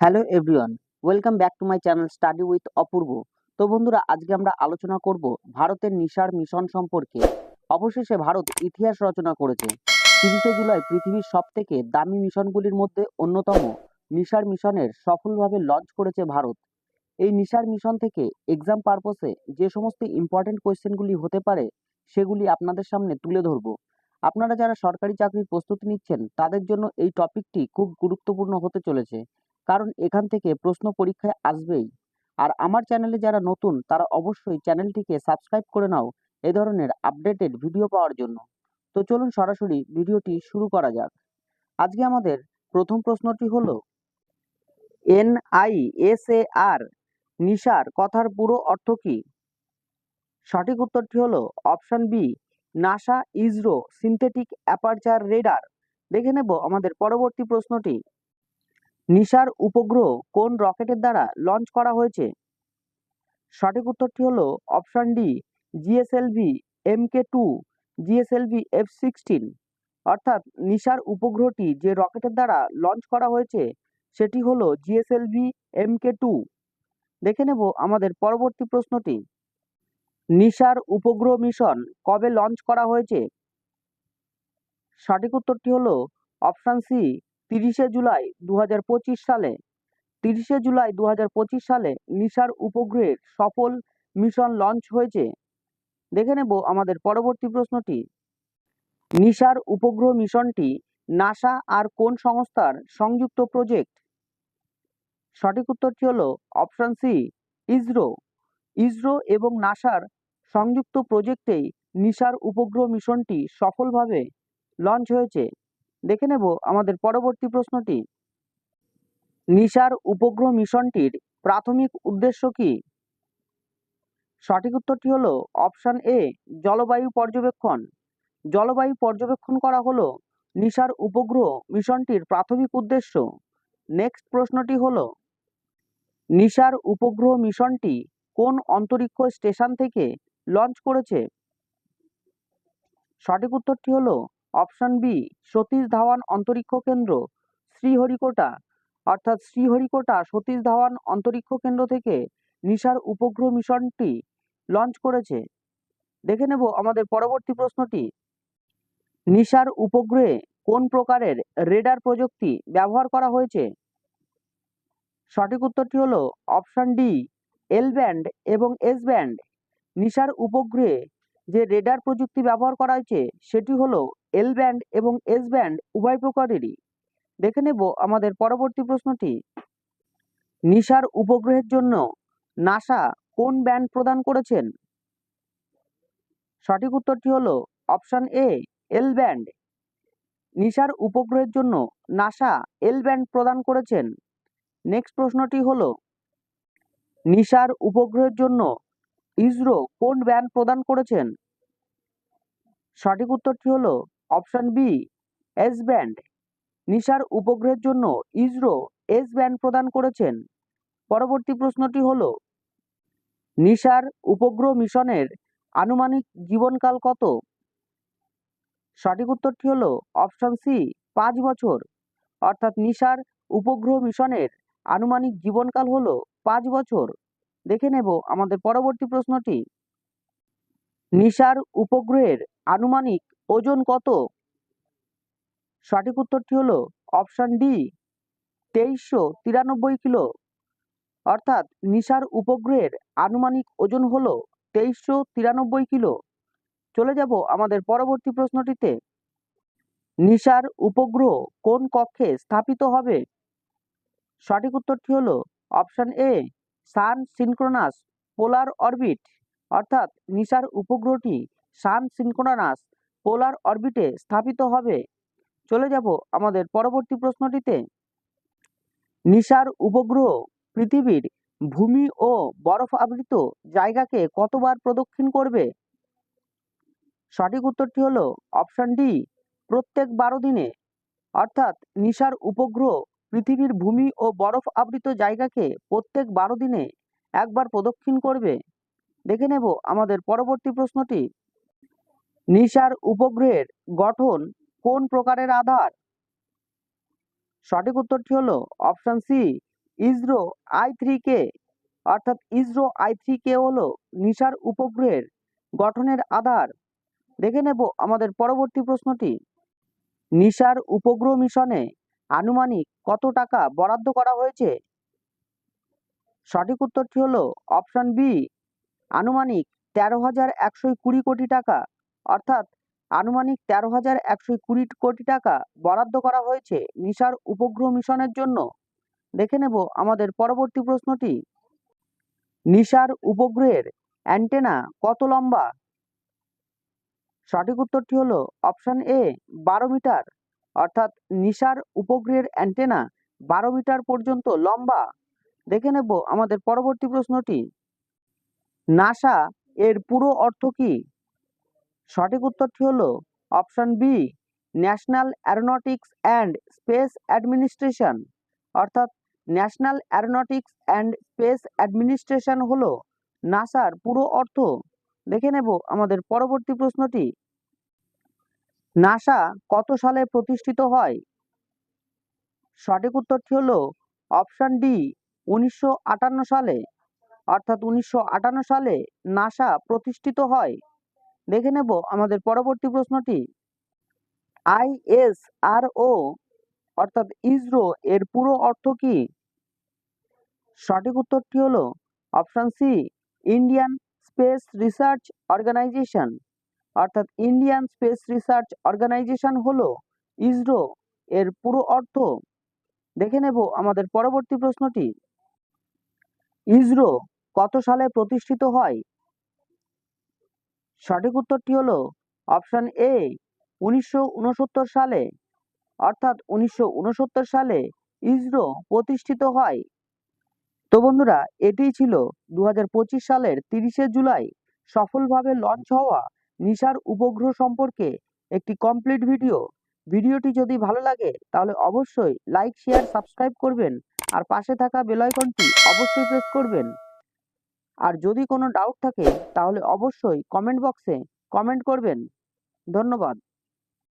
Hello everyone, welcome back to my channel study with Apurba. তো বন্ধুরা, আজকে আমরা আলোচনা করব ভারতের নিশার মিশন সম্পর্কে। অবশেষে ভারত ইতিহাস রচনা করেছে। তিরিশে জুলাই পৃথিবীর সব থেকে দামি মিশনগুলির মধ্যে অন্যতম নিশার মিশনের সফলভাবে লঞ্চ করেছে ভারত। এই নিশার মিশন থেকে এক্সাম পারপসে যে সমস্ত ইম্পর্টেন্ট কোয়েশ্চেনগুলি হতে পারে, সেগুলি আপনাদের সামনে তুলে ধরব। আপনারা যারা সরকারি চাকরির প্রস্তুতি নিচ্ছেন, তাদের জন্য এই টপিকটি খুব গুরুত্বপূর্ণ হতে চলেছে। কারণ এখান থেকে প্রশ্ন পরীক্ষায় আসবেই। আর আমার চ্যানেলে যারা নতুন, তারা অবশ্যই চ্যানেলটিকে সাবস্ক্রাইব করে নাও এ ধরনের আপডেটেড ভিডিও পাওয়ার জন্য। তো চলুন সরাসরি ভিডিওটি শুরু করা যাক। আজকে আমাদের প্রথম প্রশ্নটি হলো আর নিশার কথার পুরো অর্থ কি? সঠিক উত্তরটি হল option B, NASA ISRO synthetic aperture radar. দেখে নেব আমাদের পরবর্তী প্রশ্নটি। নিশার উপগ্রহ কোন রকেটের দ্বারা লঞ্চ করা হয়েছে? সঠিক উত্তরটি হলো option D GSLV M K two GSLV F sixteen অর্থাৎ নিশার উপগ্রহটি যে রকেটের দ্বারা লঞ্চ করা হয়েছে, সেটি হলো জিএসএলভি এম কে টু দেখে নেব আমাদের পরবর্তী প্রশ্নটি। নিশার উপগ্রহ মিশন কবে লঞ্চ করা হয়েছে? সঠিক উত্তরটি হলো অপশান সি তিরিশে জুলাই দু হাজার পঁচিশ সালে, তিরিশে জুলাই দু হাজার পঁচিশ সালে নিশার উপগ্রহের সফল মিশন লঞ্চ হয়েছে। দেখে নেব আমাদের পরবর্তী প্রশ্নটি। নিশার উপগ্রহ মিশনটি নাসা আর কোন সংস্থার সংযুক্ত প্রজেক্ট সঠিক উত্তরটি হলো অপশন সি ইসরো। ইসরো এবং নাসার সংযুক্ত প্রজেক্টেই নিশার উপগ্রহ মিশনটি সফলভাবে লঞ্চ হয়েছে। দেখে নেব আমাদের পরবর্তী প্রশ্নটি। নিশার উপগ্রহ মিশনটির প্রাথমিক উদ্দেশ্য কি? সঠিক উত্তরটি হলো অপশান এ, জলবায়ু পর্যবেক্ষণ। জলবায়ু পর্যবেক্ষণ করা হলো নিশার উপগ্রহ মিশনটির প্রাথমিক উদ্দেশ্য। নেক্সট প্রশ্নটি হলো নিশার উপগ্রহ মিশনটি কোন অন্তরিক্ষ স্টেশন থেকে লঞ্চ করেছে? সঠিক উত্তরটি হলো অপশন বি, সতীশ ধাওয়ান অন্তরিক্ষ কেন্দ্র, শ্রীহরিকোটা। অর্থাৎ শ্রীহরিকোটা, সতীশ ধাওয়ান অন্তরিক্ষ কেন্দ্র থেকে নিশার উপগ্রহ মিশনটি লঞ্চ করেছে। দেখে নেব আমাদের পরবর্তী প্রশ্নটি। নিশার উপগ্রহে কোন প্রকারের রেডার প্রযুক্তি ব্যবহার করা হয়েছে? সঠিক উত্তরটি হলো অপশন ডি এল ব্যান্ড এবং এস ব্যান্ড নিশার উপগ্রহে যে রেডার প্রযুক্তি ব্যবহার করা হয়েছে, সেটি হলো এল ব্যান্ড এবং এস ব্যান্ড উভয় প্রকারেরই। দেখে নেব আমাদের পরবর্তী প্রশ্নটি। নিশার উপগ্রহের জন্য নাসা কোন ব্যান্ড প্রদান করেছেন? সঠিক উত্তরটি হলো অপশান এ এল ব্যান্ড নিশার উপগ্রহের জন্য নাসা এল ব্যান্ড প্রদান করেছেন। নেক্সট প্রশ্নটি হলো, নিশার উপগ্রহের জন্য ইসরো কোন ব্যান্ড প্রদান করেছেন? সঠিক উত্তরটি হলো অপশন বি এস ব্যান্ড নিশার উপগ্রহের জন্য ইসরো এস ব্যান্ড প্রদান করেছেন। পরবর্তী প্রশ্নটি হলো, নিশার উপগ্রহ মিশনের আনুমানিক জীবনকাল কত? সঠিক উত্তরটি হল অপশন সি, পাঁচ বছর। অর্থাৎ নিশার উপগ্রহ মিশনের আনুমানিক জীবনকাল হলো পাঁচ বছর। দেখে নেব আমাদের পরবর্তী প্রশ্নটি। নিশার উপগ্রহের আনুমানিক ওজন কত? সঠিক উত্তরটি হলো অপশান ডি, তেইশশো তিরানব্বই কিলো। অর্থাৎ নিশার উপগ্রহের আনুমানিক ওজন হলো তেইশশো তিরানব্বই কিলো। চলে যাব আমাদের পরবর্তী প্রশ্নটিতে। নিশার উপগ্রহ কোন কক্ষে স্থাপিত হবে? সঠিক উত্তরটি হলো option A sun synchronous polar orbit, অর্থাৎ নিশার উপগ্রহটি সান সিনক্রোনাস পোলার অরবিটে স্থাপিত হবে। চলে যাব আমাদের পরবর্তী প্রশ্নটিতে। নিশার উপগ্রহ পৃথিবীর ভূমি ও বরফ আবৃত জায়গাকে কতবার প্রদক্ষিণ করবে? সঠিক উত্তরটি হলো অপশন ডি, প্রত্যেক বারো দিনে। অর্থাৎ নিশার উপগ্রহ পৃথিবীর ভূমি ও বরফ আবৃত জায়গাকে প্রত্যেক বারো দিনে একবার প্রদক্ষিণ করবে। দেখে নেব আমাদের পরবর্তী প্রশ্নটি। নিশার উপগ্রহের গঠন কোন প্রকারের আধার? সঠিক উত্তরটি হলো option C, ISRO I three K. অর্থাৎ ইসরো আই থ্রি কে হলো নিশার উপগ্রহের গঠনের আধার। দেখে নেব আমাদের পরবর্তী প্রশ্নটি। নিশার উপগ্রহ মিশনে আনুমানিক কত টাকা বরাদ্দ করা হয়েছে? সঠিক উত্তরটি হলো অপশন বি, আনুমানিক তেরো হাজার একশো কুড়ি কোটি টাকা। অর্থাৎ আনুমানিক তেরো হাজার একশো কুড়ি কোটি টাকা বরাদ্দ করা হয়েছে নিশার উপগ্রহ মিশনের জন্য। দেখে নেব আমাদের পরবর্তী প্রশ্নটি। নিশার উপগ্রহের অ্যান্টেনা কত লম্বা? সঠিক উত্তরটি হলো অপশন এ, বারো মিটার। অর্থাৎ নিশার উপগ্রহের অ্যান্টেনা বারো মিটার পর্যন্ত লম্বা। দেখে নেব আমাদের পরবর্তী প্রশ্নটি। নাসা এর পুরো অর্থ কি? সঠিক উত্তরটি হলো option B, National Aeronautics and Space Administration. অর্থাৎ National Aeronautics and Space Administration হলো নাসার পুরো অর্থ। দেখে নেব আমাদের পরবর্তী প্রশ্নটি। নাসা কত সালে প্রতিষ্ঠিত হয়? সঠিক উত্তরটি হলো অপশন ডি, উনিশশো আটান্ন সালে। অর্থাৎ উনিশশো আটান্ন সালে নাসা প্রতিষ্ঠিত হয়। দেখে নেব আমাদের পরবর্তী প্রশ্নটি। আইএসআরও অর্থাৎ ইসরো, এর পুরো অর্থ কি? সঠিক উত্তরটি হলো option C, Indian Space Research Organisation. অর্থাৎ ইন্ডিয়ান স্পেস রিসার্চ অর্গানাইজেশন হলো ইসরো এর পুরো অর্থ। দেখে নেব আমাদের পরবর্তী প্রশ্নটি। ইসরো কত সালে প্রতিষ্ঠিত হয়? সঠিক উত্তরটি হলো অপশন এ উনিশশো উনসত্তর সালে। অর্থাৎ উনিশশো উনসত্তর সালে ইসরো প্রতিষ্ঠিত হয়। তো বন্ধুরা, এটিই ছিল দু হাজার পঁচিশ সালের তিরিশে জুলাই সফলভাবে লঞ্চ হওয়া নিশার উপগ্রহ সম্পর্কে একটি কমপ্লিট ভিডিও ভিডিওটি যদি ভালো লাগে, তাহলে অবশ্যই লাইক শেয়ার সাবস্ক্রাইব করবেন আর পাশে থাকা বেল আইকনটি অবশ্যই প্রেস করবেন। আর যদি কোনো ডাউট থাকে, তাহলে অবশ্যই কমেন্ট বক্সে কমেন্ট করবেন। ধন্যবাদ।